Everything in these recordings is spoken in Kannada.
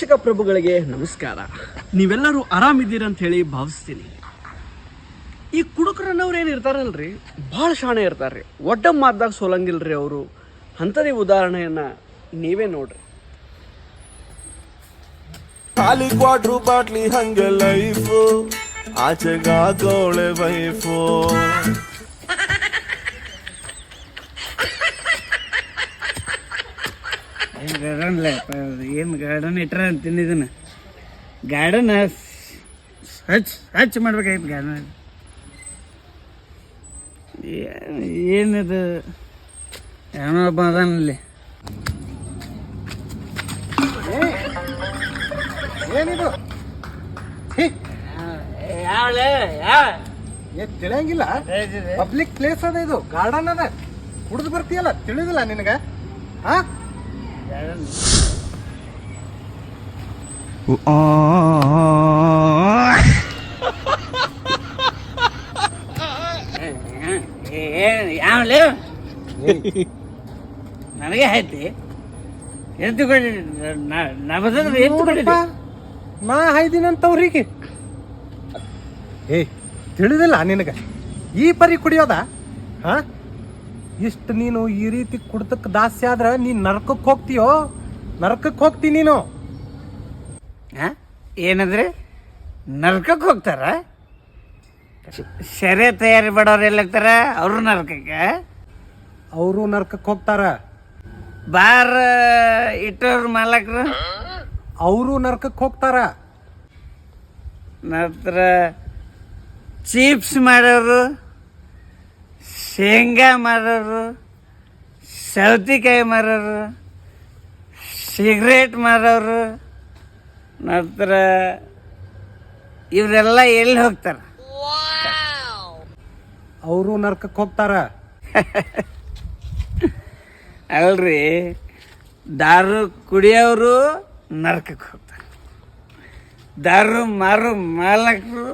ಪ್ರೇಕ್ಷಕ ಪ್ರಭುಗಳಿಗೆ ನಮಸ್ಕಾರ. ನೀವೆಲ್ಲರೂ ಆರಾಮಿದ್ದೀರಿ ಅಂತ ಹೇಳಿ ಭಾವಿಸ್ತೀನಿ. ಈ ಕುಡುಕರನ್ನವ್ರು ಏನು ಇರ್ತಾರಲ್ರಿ? ಭಾಳ ಶಾಣೆ ಇರ್ತಾರ್ರಿ. ಒಡ್ಡ ಮಾತಾಗ ಸೋಲಂಗಿಲ್ರಿ ಅವರು. ಅಂಥದೇ ಉದಾಹರಣೆಯನ್ನು ನೀವೇ ನೋಡ್ರಿ. ಖಾಲಿ ಕ್ವಾಟ್ರು ಬಾಟ್ಲಿ ಹಂಗೆ ಲೈಫು. ಆಚೆಗಾಗೋಳೆ ವೈಫು. ಏನು ಗಾರ್ಡನ್ ಏನು ಗಾರ್ಡನ್ ಇಟ್ರ ಅಂತೀನಿ ಇದನ್ನ ಗಾರ್ಡನ್ ಹಚ್ ಹಚ್ ಮಾಡ್ಬೇಕಾಗಿತ್ತು ಗಾರ್ಡನ್ ಏನಿದು? ಏನೋ ಒಬ್ಬ ಅದಾನಲ್ಲಿ ಏನಿದು? ಹೇ, ಯಾವಳೆ ಯಾವ ಏನ್ ತಿಳಿಯಂಗಿಲ್ಲ. ಪಬ್ಲಿಕ್ ಪ್ಲೇಸ್ ಅದ ಇದು. ಗಾರ್ಡನ್ ಅದ. ಕುಡಿದು ಬರ್ತೀಯಲ್ಲ? ತಿಳಿದಿಲ್ಲ ನಿನಗ? ಹಾ ನನಗೆ ಆಯ್ತಿ ಎದ್ದು ಕೊಡಿ ನಬದ್ರೆ ಎದ್ದು ಕೊಡಿ ನೋಡಪ್ಪ, ನಾ ಹೈದಿನಂತವ್ರಿಗೆ. ಏ ತಿಳಿದಿಲ್ಲ ನಿನಗೆ. ಈ ಪರಿ ಕುಡಿಯೋದ? ಹಾ? ಇಷ್ಟು ನೀನು ಈ ರೀತಿ ಕುಡ್ತಕ್ಕೆ ದಾಸ್ಯ ಆದ್ರೆ ನೀನ್ ನರಕಕ್ಕೆ ಹೋಗ್ತೀಯೋ? ನರಕಕ್ಕೆ ಹೋಗ್ತಿ ನೀನು. ಹಾಂ ಏನಂದ್ರೆ? ನರ್ಕಕ್ಕೆ ಹೋಗ್ತಾರ? ಸೆರೆ ತಯಾರಿ ಮಾಡೋರು ಎಲ್ಲಾಗ್ತಾರ? ಅವರು ನರ್ಕಕ್ಕೆ? ಅವರು ನರಕಕ್ಕೆ ಹೋಗ್ತಾರ. ಬಾರ ಇಟ್ಟವ್ರ ಮಾಲಕರು? ಅವರು ನರಕಕ್ಕೆ ಹೋಗ್ತಾರ. ನಂತರ ಚಿಪ್ಸ್ ಮಾಡೋರು? ಶೇಂಗಾ ಮಾರೋರು ಸೌತಿಕಾಯಿ ಮಾರೋರು ಸಿಗರೇಟ್ ಮಾರೋರು ನಂತರ ಇವರೆಲ್ಲ ಎಲ್ಲಿ ಹೋಗ್ತಾರೆ? ಅವರು ನರ್ಕಕ್ಕೆ ಹೋಗ್ತಾರ. ಅಲ್ರಿ ದಾರು ಕುಡಿಯೋರು ನರ್ಕಕ್ಕೆ ಹೋಗ್ತಾರೆ. ದಾರು ಮಾರು ಮಾಲಕರು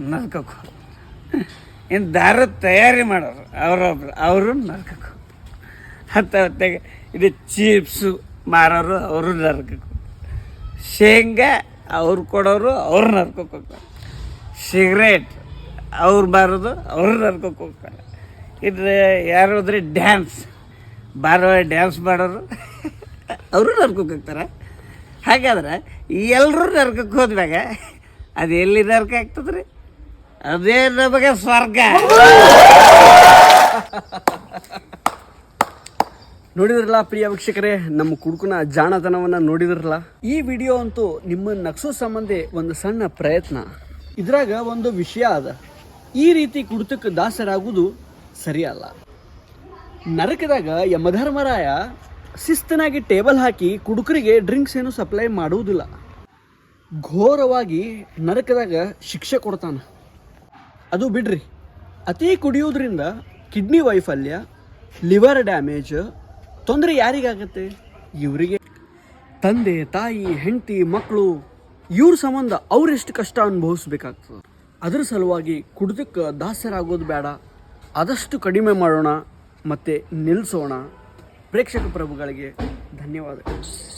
ನರ್ಕಕ್ಕೆ ಹೋಗ್ತಾರೆ. ಇನ್ನು ದಾರು ತಯಾರಿ ಮಾಡೋರು, ಅವರೊಬ್ರು. ಅವರು ನರ್ಕಕ್ಕೆ. ಹೋಗ್ತಾರೆ ಹತ್ತ ಹೊತ್ತಾಗ ಇದು ಚೀಪ್ಸು ಮಾರೋರು ಅವರು ನರ್ಕಕ್ಕೆ. ಶೇಂಗಾ ಅವ್ರು ಕೊಡೋರು ಅವ್ರು ನರ್ಕಕ್ಕೆ ಸಿಗರೇಟ್ ಅವ್ರು ಬಾರೋದು ಅವರು ನರ್ಕಕ್ಕೆ ಹೋಗ್ತಾರೆ. ಇದು ಯಾರು ಹೋದ್ರೆ ಡ್ಯಾನ್ಸ್ ಬಾರೋ ಡ್ಯಾನ್ಸ್ ಮಾಡೋರು ಅವರು ನರ್ಕಕ್ಕೆ ಹೋಗ್ತಾರೆ. ಹಾಗಾದ್ರೆ ಎಲ್ಲರೂ ನರ್ಕಕ್ಕೆ ಹೋದ್ಮ್ಯಾಗ ಅದು ಎಲ್ಲಿ ನರ್ಕ ಆಗ್ತದ್ರಿ? ಅದೇ ನಮಗೆ ಸ್ವರ್ಗ? ನೋಡಿದ್ರಲ್ಲ ಪ್ರಿಯ ವೀಕ್ಷಕರೇ, ನಮ್ಮ ಕುಡುಕನ ಜಾಣತನವನ್ನ ನೋಡಿದ್ರಲ್ಲ? ಈ ವಿಡಿಯೋ ಅಂತೂ ನಿಮ್ಮ ನಕ್ಸೋ ಸಂಬಂಧಿ ಒಂದು ಸಣ್ಣ ಪ್ರಯತ್ನ. ಇದ್ರಾಗ ಒಂದು ವಿಷಯ ಅದ. ಈ ರೀತಿ ಕುಡಿತಕ್ಕೆ ದಾಸರಾಗುವುದು ಸರಿಯಲ್ಲ. ನರಕದಾಗ ಯಮಧರ್ಮರಾಯ ಶಿಸ್ತನಾಗಿ ಟೇಬಲ್ ಹಾಕಿ ಕುಡುಕರಿಗೆ ಡ್ರಿಂಕ್ಸ್ ಏನು ಸಪ್ಲೈ ಮಾಡುವುದಿಲ್ಲ. ಘೋರವಾಗಿ ನರಕದಾಗ ಶಿಕ್ಷೆ ಕೊಡ್ತಾನ. ಅದು ಬಿಡ್ರಿ. ಅತಿ ಕುಡಿಯೋದ್ರಿಂದ ಕಿಡ್ನಿ ವೈಫಲ್ಯ, ಲಿವರ್ ಡ್ಯಾಮೇಜ್, ತೊಂದರೆ ಯಾರಿಗಾಗತ್ತೆ? ಇವರಿಗೆ. ತಂದೆ, ತಾಯಿ, ಹೆಂಡತಿ ಮಕ್ಕಳು ಇವ್ರ ಸಂಬಂಧ ಅವರೆಷ್ಟು ಕಷ್ಟ ಅನುಭವಿಸ್ಬೇಕಾಗ್ತದೆ. ಅದ್ರ ಸಲುವಾಗಿ ಕುಡ್ದಕ್ಕೆ ದಾಸ್ಯರಾಗೋದು ಬೇಡ. ಆದಷ್ಟು ಕಡಿಮೆ ಮಾಡೋಣ ಮತ್ತು ನಿಲ್ಲಿಸೋಣ ಪ್ರೇಕ್ಷಕ ಪ್ರಭುಗಳಿಗೆ ಧನ್ಯವಾದಗಳು.